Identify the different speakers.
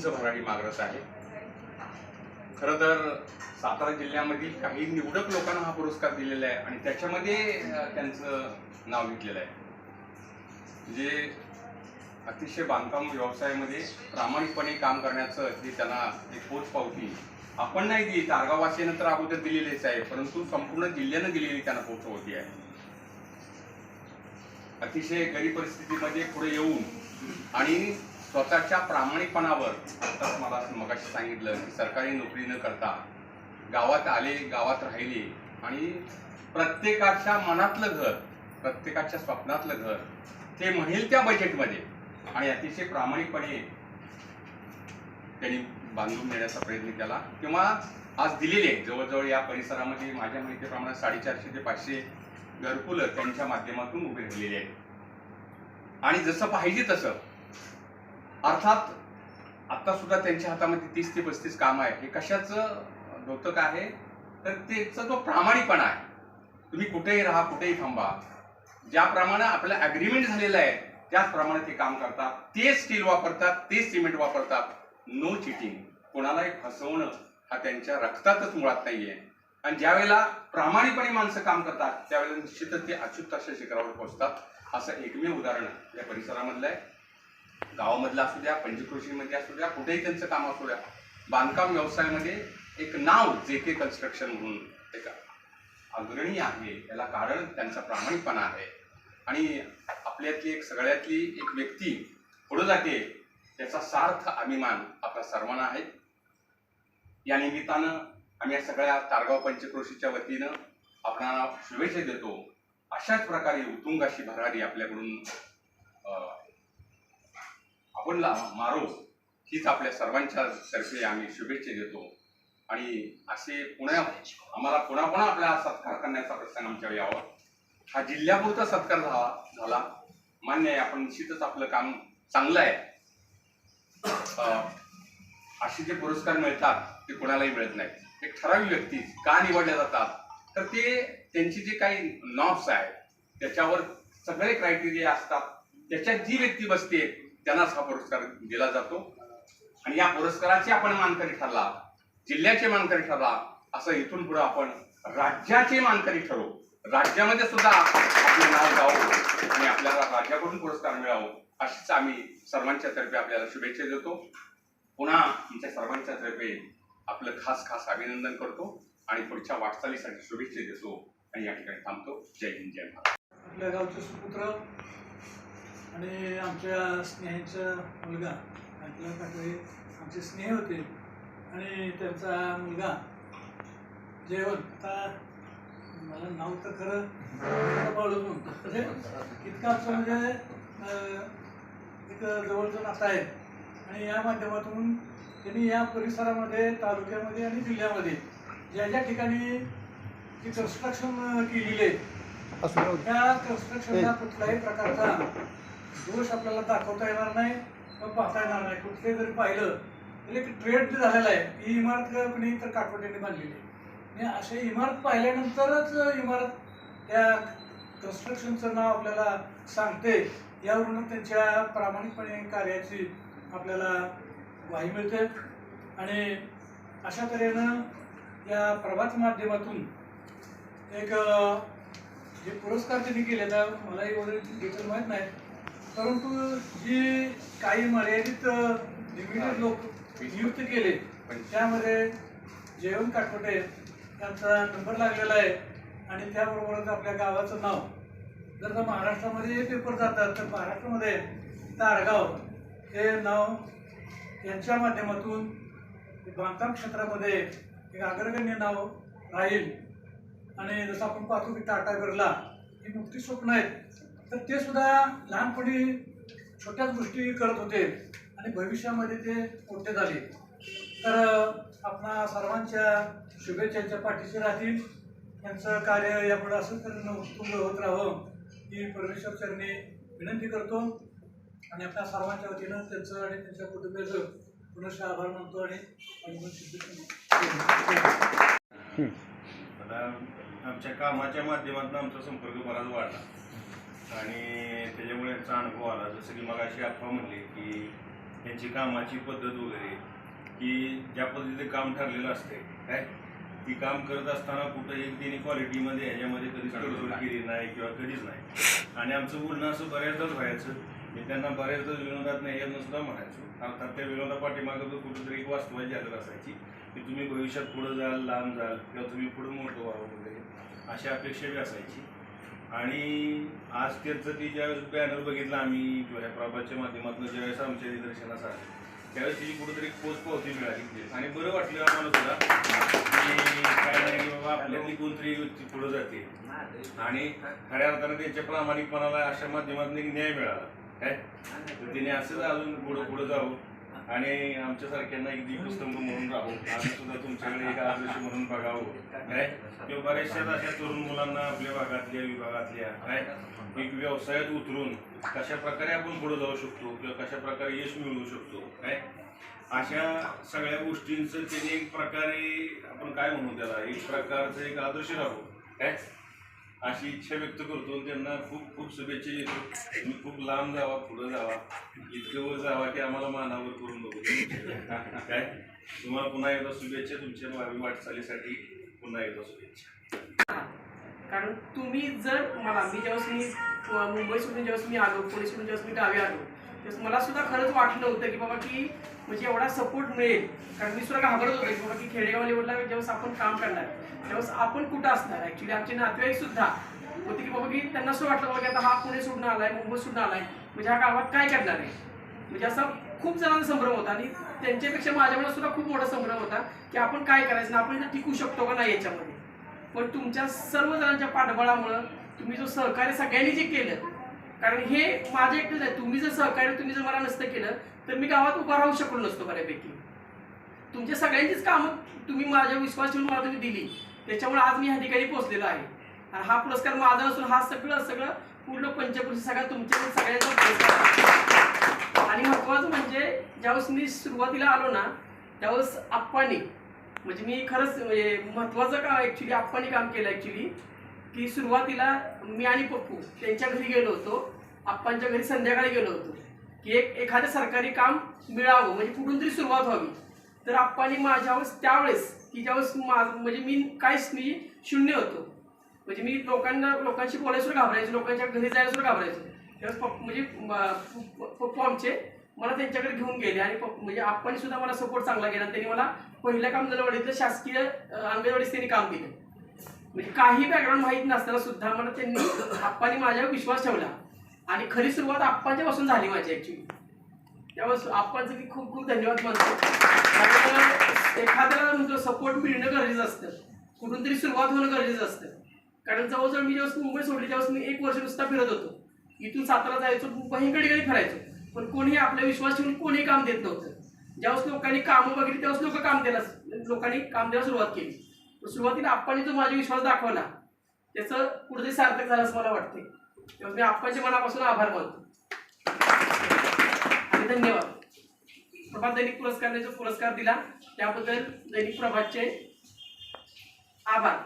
Speaker 1: उंच भरारी मागरत आहे. खरं तर सातारा जिल्ह्यामधील काही निवडक लोकांना हा पुरस्कार दिलेला आहे आणि त्याच्यामध्ये त्यांचं नाव घेतलेलं आहे. जे अतिशय बांधकाम व्यवसायामध्ये प्रामाणिकपणे काम करण्याचं हे त्यांना एक पोच पावती. आपण नाही दिली तारगाववासियांना तर अगोदर दिलेलीच आहे परंतु संपूर्ण जिल्ह्यानं दिलेली त्यांना पोच होती आहे. अतिशय गरीब परिस्थितीमध्ये पुढे येऊन आणि स्वतःच्या प्रामाणिकपणावर. आताच मला मगाशी सांगितलं की सरकारी नोकरी न करता गावात आले गावात राहिले आणि प्रत्येकाच्या मनातलं घर प्रत्येकाच्या स्वप्नातलं घर ते म्हणेल त्या बजेटमध्ये आणि अतिशय प्रामाणिकपणे त्यांनी बांधून देण्याचा प्रयत्न केला किंवा आज दिलेले जवळजवळ या परिसरामध्ये माझ्या माहितीप्रमाणे साडेचारशे ते पाचशे घरकुलं त्यांच्या माध्यमातून उभे राहिलेले आहेत. आणि जसं पाहिजे तसं अर्थात आता सुद्धा त्यांच्या हातामध्ये तीस ते पस्तीस काम आहे. हे कशाचं द्योतक आहे? तर त्याचा जो प्रामाणिकपणा आहे. तुम्ही कुठेही राहा कुठेही थांबा. ज्याप्रमाणे आपलं अग्रीमेंट झालेलं आहे त्याचप्रमाणे ते काम करतात. तेच स्टील वापरतात तेच सिमेंट वापरतात. नो चिटिंग कोणालाही फसवणं हा त्यांच्या रक्तातच मुळात नाही आहे आणि ज्यावेळेला प्रामाणिकपणे माणसं काम करतात त्यावेळेला निश्चितच ते अचूक अशा शिखरावर पोहोचतात. असं एकमेव उदाहरण या परिसरामधलं आहे. गावामधलं असू द्या पंचकृषीमध्ये असू द्या कुठेही त्यांचं काम असू द्या बांधकाम व्यवसायामध्ये एक नाव जे के कन्स्ट्रक्शन म्हणून एक अग्रणी आहे याला कारण त्यांचा प्रामाणिकपणा आहे. आणि आपल्यातली एक सगळ्यातली एक व्यक्ती पुढे जाते त्याचा सार्थ अभिमान आपल्या सर्वांना आहे. या निमित्तानं आम्ही या सगळ्या तारगाव पंचक्रोशीच्या वतीनं आपणाला शुभेच्छा देतो. अशाच प्रकारे उत्तुंग अशी भरारी आपल्याकडून अं, आपण ला- मारो हीच आपल्या सर्वांच्या तर्फे आम्ही शुभेच्छा देतो. आणि असे पुण्या आम्हाला पुन्हा पुन्हा आपला सत्कार करण्याचा प्रसंग आमच्या यावा. हा जिल्ह्यापुरता सत्कार झाला झाला. मान्य आहे आपण निश्चितच आपलं काम चांगलं आहे. अं, असे जे पुरस्कार मिळतात ते कोणालाही मिळत नाहीत. एक ठराविक व्यक्ती का निवडल्या जातात? तर ते त्यांची जे काही नॉब्स आहेत त्याच्यावर सगळे क्रायटेरिया असतात. त्याच्यात जी व्यक्ती बसते त्यांनाच हा पुरस्कार दिला जातो. आणि या पुरस्काराचे आपण मानकरी ठरला जिल्ह्याचे मानकरी ठरला असं इथून पुढे आपण राज्याचे मानकरी ठरवू. राज्यामध्ये सुद्धा आपलं नाव जावं आणि आपल्याला राज्याकडून पुरस्कार मिळावं अशीच आम्ही सर्वांच्या तर्फे आपल्याला शुभेच्छा देतो. पुन्हा आमच्या सर्वांच्या तर्फे आपलं खास खास अभिनंदन करतो आणि पुढच्या वाटचालीसाठी शुभेच्छा देतो. आणि या ठिकाणी थांबतो. जय हिंद जय महाराज
Speaker 2: आपल्या गावचे सुपुत्र आणि आमच्या स्नेहाचा मुलगा ऐकला काकडे आमचे स्नेह होते. आणि त्यांचा मुलगा जयवंत आता मला नाव तर खरं पावलं म्हणतो म्हणजे इतकं आमचं म्हणजे एक जवळचं नातं आहे. आणि या माध्यमातून त्यांनी या परिसरामध्ये तालुक्यामध्ये आणि जिल्ह्यामध्ये ज्या ज्या ठिकाणी जी कन्स्ट्रक्शन केलेली आहे त्या कन्स्ट्रक्शनला कुठल्याही प्रकारचा दोष आपल्याला दाखवता येणार नाही किंवा पाहता येणार नाही. कुठले जरी पाहिलं तर एक ट्रेड झालेला आहे ही इमारत कुणी तर काटवट्याने बांधलेली आहे. आणि अशी इमारत पाहिल्यानंतरच इमारत त्या कन्स्ट्रक्शनचं नाव आपल्याला सांगते. यावरून त्यांच्या प्रामाणिकपणे कार्याची आपल्याला ग्वाही मिळते. आणि अशा तऱ्हेनं या प्रभात माध्यमातून एक जे पुरस्कार त्यांनी केले तर मलाही एवढं डिटेल माहीत नाही परंतु जी काही मर्यादित लिमिटेड लोक नियुक्त केले. त्यामध्ये जयवंत काटपटे यांचा नंबर लागलेला आहे. आणि त्याबरोबरच आपल्या गावाचं नाव. जर का महाराष्ट्रामध्ये पेपर जातात तर महाराष्ट्रामध्ये तारगाव हे नाव यांच्या माध्यमातून बांधकाम क्षेत्रामध्ये एक अग्रगण्य नाव राहील. आणि जसं आपण पाहतो की टाटा बिर्ला ही मुक्ती स्वप्न आहेत. तर ते सुद्धा लहानपणी छोट्याच गोष्टी करत होते आणि भविष्यामध्ये ते मोठे झाले. तर आपणा सर्वांच्या शुभेच्छांच्या पाठीशी राहतील. त्यांचं कार्य यापुढे असं तर उत्तुंग होत राहावं ही परमेश्वर चरणी विनंती करतो. आणि आपल्या सर्वांच्या वतीनं त्यांचं आणि त्यांच्या कुटुंबियाचं पुनश्च आभार मानतो आणि
Speaker 3: आता आमच्या कामाच्या माध्यमातून आमचा संपर्क बराच वाढला. आणि त्याच्यामुळे याचा अनुभव आला. जसं की मग अशी अफवा म्हणली की यांची कामाची पद्धत वगैरे की ज्या पद्धतीने काम ठरलेलं असते काय? ती काम करत असताना कुठंही त्यांनी क्वालिटीमध्ये ह्याच्यामध्ये कधीच तडजोड केली नाही किंवा कधीच नाही. आणि आमचं बोलणं असं बऱ्याचदाच व्हायचं मी त्यांना बऱ्याचदा विनोदात नाही यानं सुद्धा म्हणायचो. अर्थात त्या विनोदा पाठीमागं कुठेतरी एक वास्तवाची झालेलं असायची की तुम्ही भविष्यात पुढं जाल लांब जाल किंवा तुम्ही पुढं मोठं व्हावं वगैरे अशी अपेक्षा बी असायची. आणि आज त्याचं ती ज्यावेळेस बॅनर बघितलं आम्ही किंवा प्रभातच्या माध्यमातून ज्यावेळेस आमच्या निदर्शनास आले त्यावेळेस तिची कुठेतरी पोच पावती मिळाली आणि बरं वाटलं आम्हाला सुद्धा की काय नाही बाबा आपल्यातली कोणतरी व्यक्ती पुढं जाते. आणि खऱ्या अर्थानं त्यांच्या प्रामाणिकपणाला अशा माध्यमातून एक न्याय मिळाला. काय तर तिने असंच अजून पुढं पुढं जावं. आणि आमच्यासारख्यांना एक दीपस्तंभ म्हणून राहू. आम्ही सुद्धा तुमच्याकडे एक आदर्श म्हणून बघावं. काय किंवा बऱ्याचशा अशा तरुण मुलांना आपल्या भागातल्या विभागातल्या काय एक व्यवसायात उतरून कशा प्रकारे आपण पुढे जाऊ शकतो किंवा कशा प्रकारे यश मिळवू शकतो काय अशा सगळ्या गोष्टींचं त्यांनी एक प्रकारे आपण काय म्हणू त्याला? एक प्रकारचं एक आदर्श राहू काय अशी इच्छा व्यक्त करतो त्यांना खूप खूप शुभेच्छा देतो. तुम्ही खूप लांब जावा पुढे जावा. इतकं वर जावा की आम्हाला मानावर करून बघू काय? तुम्हाला पुन्हा एकदा शुभेच्छा तुमच्या भावी वाटचालीसाठी पुन्हा एकदा शुभेच्छा.
Speaker 4: कारण तुम्ही जर मला मी जेव्हा मी मुंबई सोडून जेव्हा मी आलो पुणे सोडून जेव्हा मी गावी आलो मला सुद्धा खरंच वाटलं होतं की बाबा की म्हणजे एवढा सपोर्ट मिळेल. कारण मी सुद्धा घाबरत होतो की बाबा की खेडेगाव लेवलला आपण काम करणार तेव्हा आपण कुठं असणार? ॲक्च्युली आमचे नातेवाईक सुद्धा होते की बाबा की त्यांना सुद्धा वाटलं बाबा की आता हा पुणे सोडून आलाय मुंबई सोडून आलाय. म्हणजे हा गावात काय करणार आहे? म्हणजे असा खूप जणांचा संभ्रम होता आणि त्यांच्यापेक्षा माझ्या सुद्धा खूप मोठा संभ्रम होता की आपण काय करायचं आपण टिकू शकतो का नाही याच्यामध्ये. पण तुमच्या सर्व जणांच्या पाठबळामुळं तुम्ही जो सहकार्य सगळ्यांनी जे केलं कारण हे माझं एकटंच आहे. तुम्ही जर सहकार्य तुम्ही जर मला नसतं केलं तर मी गावात उभा राहू शकलो नसतो बऱ्यापैकी. तुमच्या सगळ्यांचीच कामं तुम्ही माझ्या विश्वास ठेवून मला तुम्ही दिली. त्याच्यामुळे आज मी ह्या ठिकाणी पोहोचलेलो आहे. आणि हा पुरस्कार माझा नसून हा सगळं सगळं पूर्ण पंचपुरुष सगळा तुमच्या सगळ्यांचा पुरस्कार आणि महत्वाचं म्हणजे ज्यावेळेस मी सुरुवातीला आलो ना त्यावेळेस आप्पानी म्हणजे मी खरंच म्हणजे महत्वाचं काम ॲक्च्युली आप्पानी काम केलं ॲक्च्युली की सुरुवातीला मी आणि पप्पू त्यांच्या घरी गेलो होतो. आप्पांच्या घरी संध्याकाळी गेलो होतो. की एक एखादं सरकारी काम मिळावं म्हणजे कुठून तरी सुरुवात व्हावी. तर आप्पानी माझ्यावेळेस त्यावेळेस की ज्यावेळेस माझ म्हणजे मी काहीच मी शून्य होतो. म्हणजे मी लोकांना लोकांशी बोलायला घाबरायचो लोकांच्या घरी जायला घाबरायचो. त्यावेळेस पप्पू म्हणजे पप्पा आमचे मला त्यांच्याकडे घेऊन गेले आणि म्हणजे आप्पानी सुद्धा मला सपोर्ट चांगला केला त्यांनी मला पहिल्या काम अंगणवाडीतलं शासकीय अं, त्यांनी काम केलं. म्हणजे काही बॅकग्राऊंड माहीत नसताना सुद्धा मला त्यांनी आप्पानी माझ्यावर विश्वास ठेवला. आणि खरी सुरुवात आप्पांच्यापासून झाली माझी ऍक्च्युली त्यावेळेस आप्पांचं मी खूप खूप धन्यवाद मानतो एखाद्याला म्हणतो सपोर्ट मिळणं गरजेचं असतं. कुठून तरी सुरुवात होणं गरजेचं असतं. कारण जवळजवळ मी जेव्हा मुंबई सोडली त्यावेळेस मी एक वर्ष नुसता फिरत होतो. इथून सातारा जायचो बहीणकडे कधी फिरायचो. पण कोणी आपल्या विश्वास ठेवून कोणी काम देत नव्हतं. ज्यावेळेस लोकांनी कामं बघितली त्यावेळेस लोक काम द्यायला लोकांनी काम द्यायला सुरुवात केली. सुरुवातीला आप्पांनी जो माझा विश्वास दाखवला त्याचं कुठेतरी सार्थक झालं असं मला वाटते तेव्हा मी आप्पांच्या मनापासून आभार मानतो. आणि धन्यवाद. प्रभात दैनिक पुरस्कारने जो पुरस्कार दिला त्याबद्दल दैनिक प्रभातचे आभार.